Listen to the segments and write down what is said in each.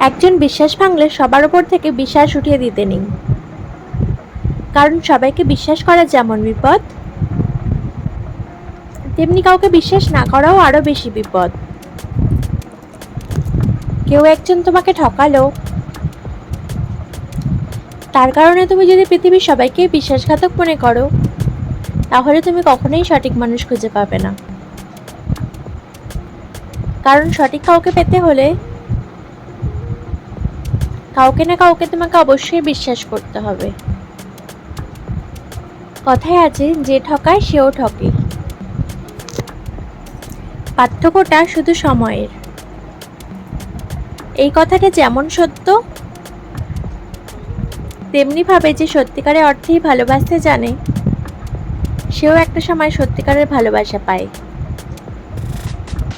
একজন বিশ্বাস ভাঙলে সবার ওপর থেকে বিশ্বাস উঠিয়ে দিতে নেই। কারণ সবাইকে বিশ্বাস করা যেমন বিপদ, তেমনি কাউকে বিশ্বাস না করাও আরও বেশি বিপদ। কেউ একজন তোমাকে ঠকালো, তার কারণে তুমি যদি পৃথিবীর সবাইকে বিশ্বাসঘাতক মনে করো, তাহলে তুমি কখনোই সঠিক মানুষ খুঁজে পাবে না। কারণ সঠিক কাউকে পেতে হলে কাউকে না কাউকে তোমাকে অবশ্যই বিশ্বাস করতে হবে। কথায় আছে, যে ঠকায় সেও ঠকে। পার্থক্যটা শুধু সময়ের। এই কথাটা যেমন সত্য তেমনি ভাবে যে সত্যিকারের অর্থেই ভালোবাসতে জানে, সেও একটা সময় সত্যিকারের ভালোবাসা পায়।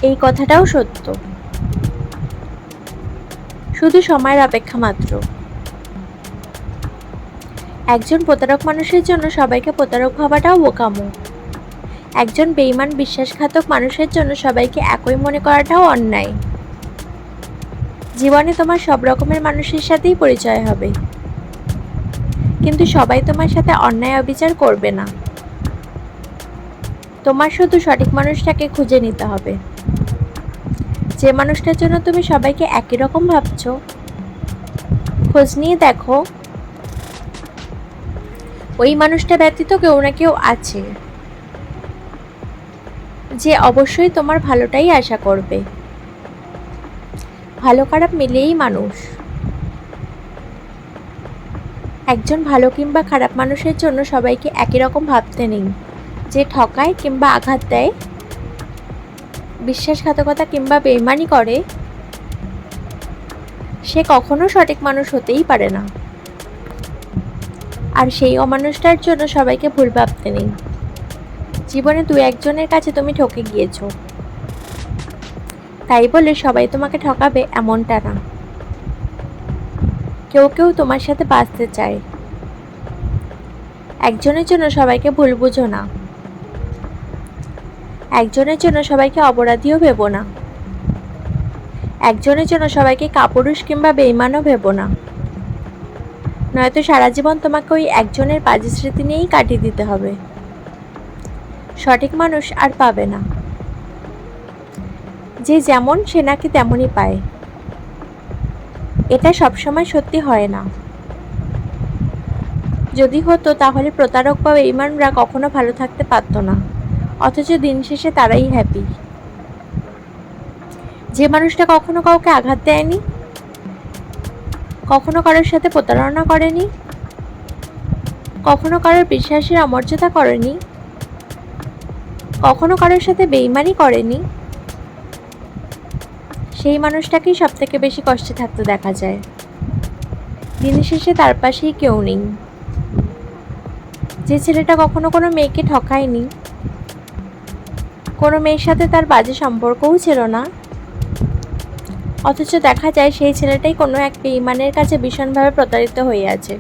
এই কথাটাও সত্য। শুধু সময়ের অপেক্ষা মাত্র। একজন প্রতারক মানুষের জন্য সবাইকে প্রতারক ভাবাটাও বোকামো। একজন বেইমান বিশ্বাসঘাতক মানুষের জন্য সবাইকে একই মনে করাটাও অন্যায়। জীবনে তোমার সব রকমের মানুষের সাথেই পরিচয় হবে। কিন্তু সবাই তোমার সাথে অন্যায় অবিচার করবে না। তোমার শুধু সঠিক মানুষটাকে খুঁজে নিতে হবে। যে মানুষটার জন্য তুমি সবাইকে একই রকম ভাবছ, খোঁজ নিয়ে দেখো। ওই মানুষটা ব্যতীত কেউ না কেউ আছে, যে অবশ্যই তোমার ভালোটাই আশা করবে। ভালো খারাপ মিলেই মানুষ। একজন ভালো কিংবা খারাপ মানুষের জন্য সবাইকে একই রকম ভাবতে নেই, যে ঠকায় কিংবা আঘাত দেয়। বিশ্বাসঘাতকতা কিংবা বেইমানি করে, সে কখনো সঠিক মানুষ হতেই পারে না। আর সেই অমানুষটার জন্য সবাইকে ভুল ভাবতে নেই। জীবনে দু একজনের কাছে তুমি ঠকে গিয়েছো। তাই বলে সবাই তোমাকে ঠকাবে এমনটা না। কেউ কেউ তোমার সাথে বাঁচতে চায়। একজনের জন্য সবাইকে ভুল বুঝো না। একজনের জন্য সবাইকে অপরাধীও ভেবো না। একজনের জন্য সবাইকে কাপুরুষ কিংবা বেইমানও ভেবো না। নয়তো সারা জীবন তোমাকে ওই একজনের বাজে স্মৃতি নিয়েই কাটিয়ে দিতে হবে। সঠিক মানুষ আর পাবে না। যে যেমন, সে নাকি তেমনই পায়। এটা সবসময় সত্যি হয় না। যদি হতো, তাহলে প্রতারক বা বেইমানরা কখনো ভালো থাকতে পারতো না। অথচ দিন শেষে তারাই হ্যাপি যে মানুষটা কখনো কাউকে আঘাত দেয়নি, কখনো কারোর সাথে প্রতারণা করেনি, কখনো কারোর বিশ্বাসের অমর্যাদা করেনি, কখনো কারোর সাথে বেইমানি করেনি, সেই মানুষটাকেই সব থেকে বেশি কষ্টে থাকতে দেখা যায়। দিন শেষে তার পাশেই কেউ নেই। যে ছেলেটা কখনো কোনো মেয়েকে ঠকায়নি কোনো মেয়ের সাথে তার বাজে সম্পর্কও ছিল না। অথচ দেখা যায় সেই ছেলেটাই কোনো এক বেইমানের কাছে ভীষণভাবে প্রতারিত হয়ে আছে,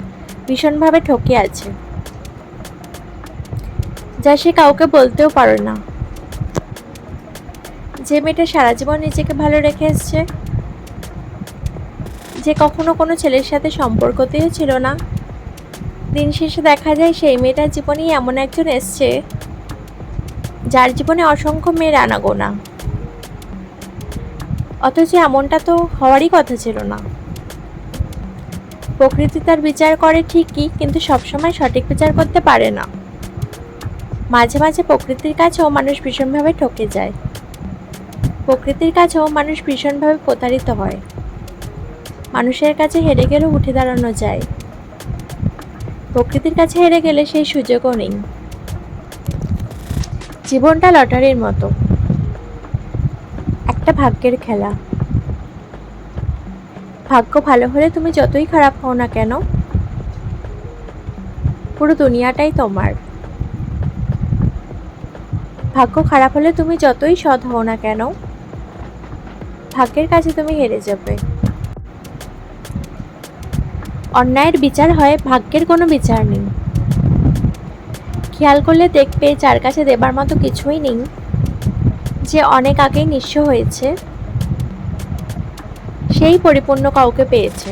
ভীষণভাবে ঠকে আছে। যা সে কাউকে বলতেও পারে না। যে মেয়েটা সারা জীবন নিজেকে ভালো রেখে এসছে, যে কখনো কোনো ছেলের সাথে সম্পর্কতেও ছিল না, দিন শেষে দেখা যায় সেই মেয়েটার জীবনেই এমন একজন এসছে যার জীবনে অসংখ্য মেয়ের আনাগোনা। অথচ এমনটা তো হওয়ারই কথা ছিল না। প্রকৃতি তার বিচার করে ঠিকই, কিন্তু সবসময় সঠিক বিচার করতে পারে না। মাঝে মাঝে প্রকৃতির কাছেও মানুষ ভীষণভাবে ঠকে যায়। প্রকৃতির কাছেও মানুষ ভীষণভাবে প্রতারিত হয়। মানুষের কাছে হেরে গেলেও উঠে দাঁড়ানো যায়। প্রকৃতির কাছে হেরে গেলে সেই সুযোগও নেই। জীবনটা লটারির মতো। একটা ভাগ্যের খেলা। ভাগ্য ভালো হলে তুমি যতই খারাপ হও না কেন, পুরো দুনিয়াটাই তোমার। ভাগ্য খারাপ হলে তুমি যতই সৎ হও না কেন, ভাগ্যের কাছে তুমি হেরে যাবে। অন্যায়ের বিচার হয়, ভাগ্যের কোনো বিচার নেই। খেয়াল করলে দেখবে যার কাছে দেবার মতো কিছুই নেই, যে অনেক আগেই নিঃস্ব হয়েছে। সেই পরিপূর্ণ কাউকে পেয়েছে।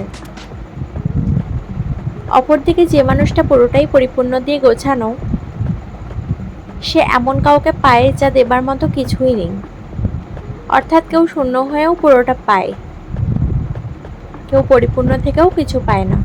অপরদিকে যে মানুষটা পুরোটাই পরিপূর্ণ দিয়ে গোছানো, সে এমন কাউকে পায় যা দেবার মতো কিছুই নেই। অর্থাৎ কেউ শূন্য হয়েও পুরোটা পায়। কেউ পরিপূর্ণ থেকেও কিছু পায় না।